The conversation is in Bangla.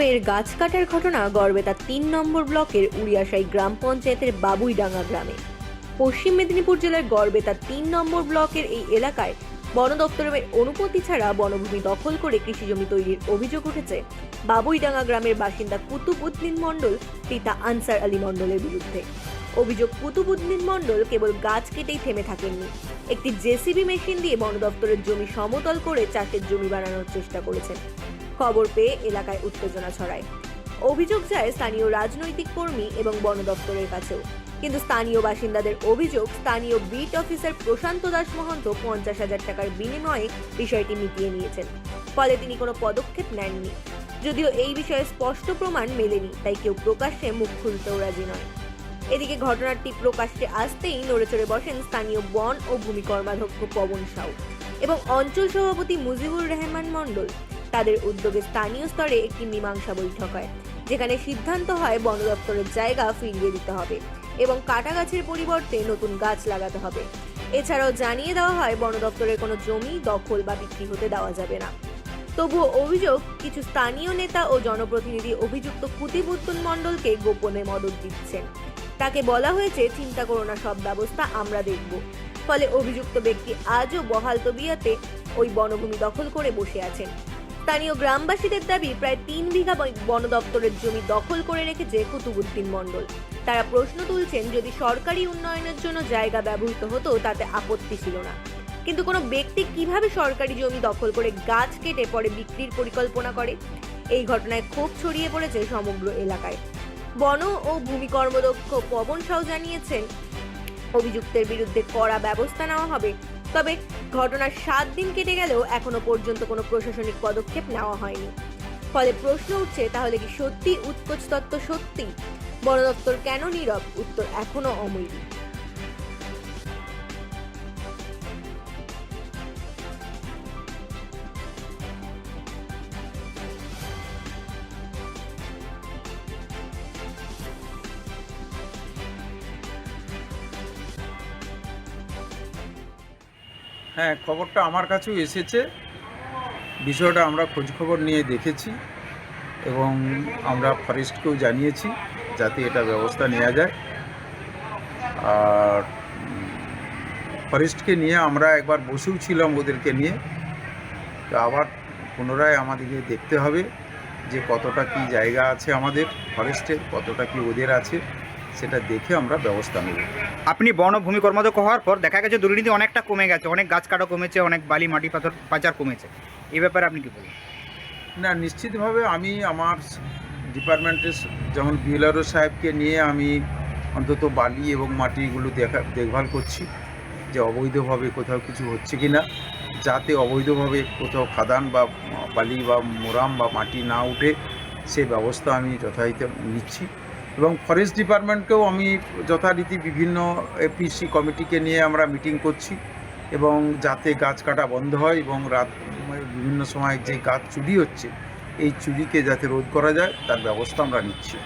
ফের গাছ কাটার ঘটনা গড়বেতার তিন নম্বর ব্লকের উড়িয়াশাই গ্রাম পঞ্চায়েতের বাবুইডাঙ্গা গ্রামে। পশ্চিম মেদিনীপুর জেলার গড়বেতার তিন নম্বর ব্লকের এই এলাকায় বন দপ্তরের অনুমতি ছাড়া বনভূমি দখল করে কৃষিজমি তৈরির অভিযোগ উঠেছে। বাবুইডাঙ্গা গ্রামের বাসিন্দা কুতুবুদ্দিন মণ্ডল, পিতা আনসার আলী মণ্ডলের বিরুদ্ধে। অভিযোগ, কুতুবুদ্দিন মণ্ডল কেবল গাছ কেটেই থেমে থাকেননি। একটি জেসিবি মেশিন দিয়ে বন দপ্তরের জমি সমতল করে চাষের জমি বানানোর চেষ্টা করেছেন। খবর পেয়ে এলাকায় উত্তেজনা ছড়ায়। অভিযোগ যায় স্থানীয় রাজনৈতিক কর্মী এবং বন দপ্তরের কাছেও। কিন্তু স্থানীয় বাসিন্দাদের অভিযোগ, স্থানীয় বিট অফিসার প্রশান্ত দাস মহন্ত পঞ্চাশ হাজার টাকার বিনিময়ে বিষয়টি মিটিয়ে নিয়েছেন। ফলে তিনি কোনো পদক্ষেপ নেননি। যদিও এই বিষয়ে স্পষ্ট প্রমাণ মেলেনি, তাই কেউ প্রকাশ্যে মুখ খুলতেও রাজি নয়। এদিকে ঘটনাটি প্রকাশ্যে আসতেই নড়েচড়ে বসেন স্থানীয় বন ও ভূমি কর্মাধ্যক্ষ পবন সাউ এবং অঞ্চল সভাপতি মুজিবুর রহমান মণ্ডল। তাদের উদ্যোগে স্থানীয় স্তরে একটি মীমাংসা বৈঠক হয়, যেখানে সিদ্ধান্ত হয় বন দপ্তরের জায়গা ফিরিয়ে দিতে হবে এবং কাটা গাছের পরিবর্তে নতুন গাছ লাগাতে হবে। এছাড়াও জানিয়ে দেওয়া হয়, বন দপ্তরের কোনো জমি দখল বা বিক্রি হতে দেওয়া যাবে না। তবুও অভিযোগ, কিছু স্থানীয় নেতা ও জনপ্রতিনিধি অভিযুক্ত কুতিবুদ্দুন মণ্ডলকে গোপনে মদত দিচ্ছেন। তাকে বলা হয়েছে, চিন্তা করো না, সব ব্যবস্থা আমরা দেখব। ফলে অভিযুক্ত ব্যক্তি আজও বহাল তবিয়াতে ওই বনভূমি দখল করে বসে আছেন। স্থানীয় গ্রামবাসীদের দাবি প্রায় তিন বিঘা বন- দপ্তরের জমি দখল করে রেখেছে কুতুবুদ্দিন মণ্ডল। তারা প্রশ্ন তুলছেন, যদি সরকারি উন্নয়নের জন্য জায়গা ব্যবহৃত হতো, তাতে আপত্তি ছিল না। কিন্তু কোনো ব্যক্তি কীভাবে সরকারি জমি দখল করে গাছ কেটে পরে বিক্রির পরিকল্পনা করে? এই ঘটনায় ক্ষোভ ছড়িয়ে পড়েছে সমগ্র এলাকায়। বন ও ভূমি কর্মদক্ষ পবন সাউ জানিয়েছেন, অভিযুক্তের বিরুদ্ধে কড়া ব্যবস্থা নেওয়া হবে তবে ঘটনার সাত দিন কেটে গেলেও এখনও পর্যন্ত কোনো প্রশাসনিক পদক্ষেপ নেওয়া হয়নি। ফলে প্রশ্ন উঠছে, তাহলে কি সত্যি উৎকোচ তত্ত্ব সত্যি? বন দপ্তর কেন নীরব? উত্তর এখনও অমূল্য। হ্যাঁ খবরটা আমার কাছেও এসেছে। বিষয়টা আমরা খোঁজখবর নিয়ে দেখেছি এবং আমরা ফরেস্টকেও জানিয়েছি যাতে এটা ব্যবস্থা নেওয়া যায়। আর ফরেস্টকে নিয়ে আমরা একবার বসেও ছিলাম ওদেরকে নিয়ে। তো আবার পুনরায় আমাদেরকে দেখতে হবে যে কতটা কি জায়গা আছে আমাদের ফরেস্টে, কতটা কি ওদের আছে, সেটা দেখে আমরা ব্যবস্থা নেব। আপনি বন ও ভূমি কর্মদক্ষ হওয়ার পর দেখা গেছে দুর্নীতি অনেকটা কমে গেছে, অনেক গাছ কাটা কমেছে, অনেক বালি, মাটি, পাথর পাচার কমেছে। এ ব্যাপারে আপনি কি বলবেন? না, নিশ্চিতভাবে আমি আমার ডিপার্টমেন্টের যেমন বিএলআরও সাহেবকে নিয়ে আমি অন্তত বালি এবং মাটিগুলো দেখা, দেখভাল করছি যে অবৈধভাবে কোথাও কিছু হচ্ছে কি না, যাতে অবৈধভাবে কোথাও খাদান বা বালি বা মোরাম বা মাটি না উঠে সে ব্যবস্থা আমি যথাযথ নিচ্ছি। এবং ফরেস্ট ডিপার্টমেন্টকেও আমি যথারীতি বিভিন্ন এপিসি কমিটিকে নিয়ে আমরা মিটিং করছি এবং যাতে গাছ কাটা বন্ধ হয় এবং রাত বিভিন্ন সময় যে গাছ চুরি হচ্ছে, এই চুরিকে যাতে রোধ করা যায়, তার ব্যবস্থা আমরা নিচ্ছি।